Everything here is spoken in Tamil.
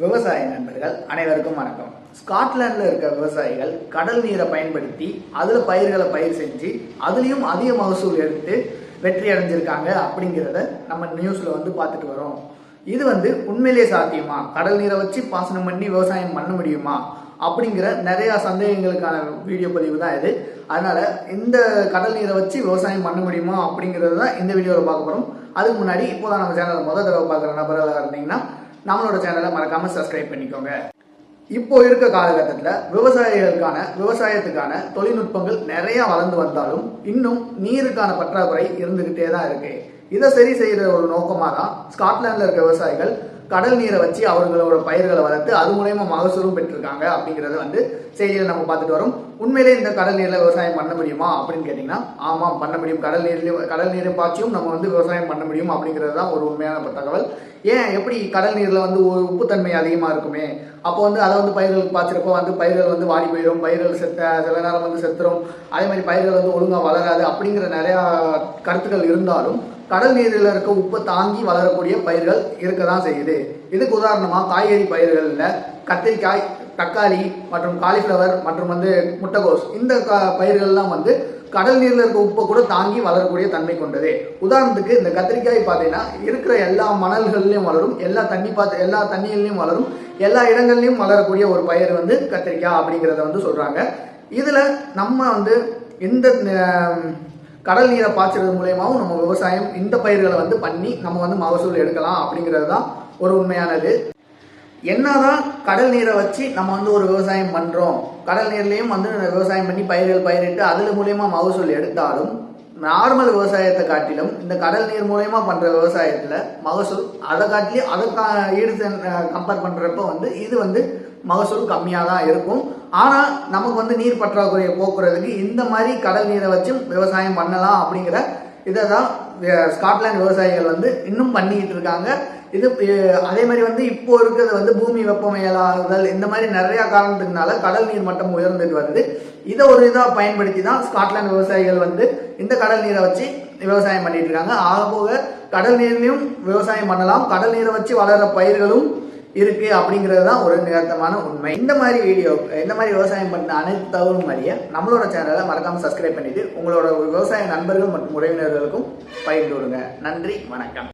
விவசாய நண்பர்கள் அனைவருக்கும் வணக்கம். ஸ்காட்லாண்டில் இருக்க விவசாயிகள் கடல் நீரை பயன்படுத்தி அதில் பயிர்களை பயிர் செஞ்சு அதுலேயும் அதிக மகசூல் எடுத்து வெற்றி அடைஞ்சிருக்காங்க அப்படிங்கிறத நம்ம நியூஸில் வந்து பார்த்துட்டு வரோம். இது வந்து உண்மையிலேயே சாத்தியமா? கடல் நீரை வச்சு பாசனம் பண்ணி விவசாயம் பண்ண முடியுமா? அப்படிங்கிற நிறைய சந்தேகங்களுக்கான வீடியோ பதிவு தான் இது. அதனால இந்த கடல் நீரை வச்சு விவசாயம் பண்ண முடியுமா அப்படிங்கிறது தான் இந்த வீடியோவில் பார்க்க போகிறோம் அதுக்கு முன்னாடி இப்போதான் நம்ம சேனலை முதல் தடவை பார்க்குற நபர்களாக இருந்தீங்கன்னா நம்மளோட சேனலை மறக்காம சப்ஸ்கிரைப் பண்ணிக்கோங்க. இப்போ இருக்க காலகட்டத்தில் விவசாயிகளுக்கான விவசாயத்துக்கான தொழில்நுட்பங்கள் நிறைய வளர்ந்து வந்தாலும் இன்னும் நீருக்கான பற்றாக்குறை இருந்துகிட்டே தான் இருக்கு. இதை சரி செய்யற ஒரு நோக்கமாக தான் ஸ்காட்லாண்டில் இருக்க விவசாயிகள் கடல் நீரை வச்சு அவர்களோட பயிர்களை வளர்த்து அது மூலயமா மகசூலும் பெற்றிருக்காங்க அப்படிங்கிறத வந்து செய்தியில் நம்ம பார்த்துட்டு வரோம். உண்மையிலே இந்த கடல் நீரில் விவசாயம் பண்ண முடியுமா அப்படின்னு கேட்டிங்கன்னா ஆமாம் பண்ண முடியும். கடல் நீர்லையும் கடல் நீரை பாய்ச்சியும் நம்ம வந்து விவசாயம் பண்ண முடியும் அப்படிங்கிறது தான் ஒரு உண்மையான தகவல். ஏன் எப்படி கடல் நீரில் வந்து உப்புத்தன்மை அதிகமாக இருக்குமே? அப்போ வந்து அதை வந்து பயிர்களுக்கு பாய்ச்சிறப்போ வந்து பயிர்கள் வந்து வாடி போயிடும் பயிர்கள் செத்த சில நேரம் வந்து செத்துரும். அதே மாதிரி பயிர்கள் வந்து ஒழுங்காக வளராது அப்படிங்கிற நிறையா கருத்துக்கள் இருந்தாலும் கடல் நீரில் இருக்க உப்பை தாங்கி வளரக்கூடிய பயிர்கள் இருக்க தான் செய்யுது. இதுக்கு உதாரணமாக காய்கறி பயிர்களில் கத்திரிக்காய் தக்காளி மற்றும் காலிஃப்ளவர் மற்றும் வந்து முட்டைகோஸ். இந்த க- பயிர்கள்லாம் வந்து கடல் நீரில் இருக்க உப்பை கூட தாங்கி வளரக்கூடிய தன்மை கொண்டது. உதாரணத்துக்கு இந்த கத்திரிக்காய் பார்த்தீங்கன்னா இருக்கிற எல்லா மணல்கள்லையும் வளரும் எல்லா தண்ணி பார்த்து எல்லா தண்ணியிலையும் வளரும் எல்லா இடங்கள்லையும் வளரக்கூடிய ஒரு பயிர் வந்து கத்திரிக்காய் அப்படிங்கிறத வந்து சொல்கிறாங்க இதில் நம்ம வந்து இந்த கடல் நீரை பாய்ச்சறது மூலயமாவும் நம்ம விவசாயம் இந்த பயிர்களை வந்து பண்ணி நம்ம வந்து மகசூல் எடுக்கலாம் அப்படிங்கிறது தான் ஒரு உண்மையானது. என்னதான் கடல் நீரை வச்சு நம்ம வந்து ஒரு விவசாயம் பண்றோம் கடல் நீர்லேயும் வந்து விவசாயம் பண்ணி பயிர்கள் பயிரிட்டு அதில் மூலயமா மகசூல் எடுத்தாலும் நார்மல் விவசாயத்தை காட்டிலும் இந்த கடல் நீர் மூலயமா பண்ற விவசாயத்துல மகசூல் அதை காட்டிலே அதை கா- ஈடு கம்பேர் பண்றப்ப வந்து இது வந்து மகசூல் கம்மியாக தான் இருக்கும். ஆனால் நமக்கு வந்து நீர் பற்றாக்குறையை போக்குறதுக்கு இந்த மாதிரி கடல் நீரை வச்சும் விவசாயம் பண்ணலாம் அப்படிங்கிற இதை தான் ஸ்காட்லாந்து விவசாயிகள் வந்து இன்னும் பண்ணிக்கிட்டு இருக்காங்க. இது அதே மாதிரி வந்து இப்போ இருக்கிறது வந்து பூமி வெப்பமயலாதல் இந்த மாதிரி நிறைய காரணத்துக்குனால கடல் நீர் மட்டம் உயர்ந்துட்டு வருது. இதை ஒரு இதாக பயன்படுத்தி தான் ஸ்காட்லாந்து விவசாயிகள் வந்து இந்த கடல் நீரை வச்சு விவசாயம் பண்ணிட்டு இருக்காங்க. ஆக போக கடல் நீர்லையும் விவசாயம் பண்ணலாம். கடல் நீரை வச்சு வளர பயிர்களும் இருக்கு அப்படிங்கிறது தான் ஒரு நிகழ்த்தமான உண்மை. இந்த மாதிரி வீடியோ இந்த மாதிரி விவசாயம் பண்ண அனைத்து தகவலும் அறிய நம்மளோட சேனலை மறக்காம சப்ஸ்கிரைப் பண்ணிட்டு உங்களோட விவசாய நண்பர்கள் மற்றும் உறவினர்களுக்கும் பயிர் விடுங்க. நன்றி வணக்கம்.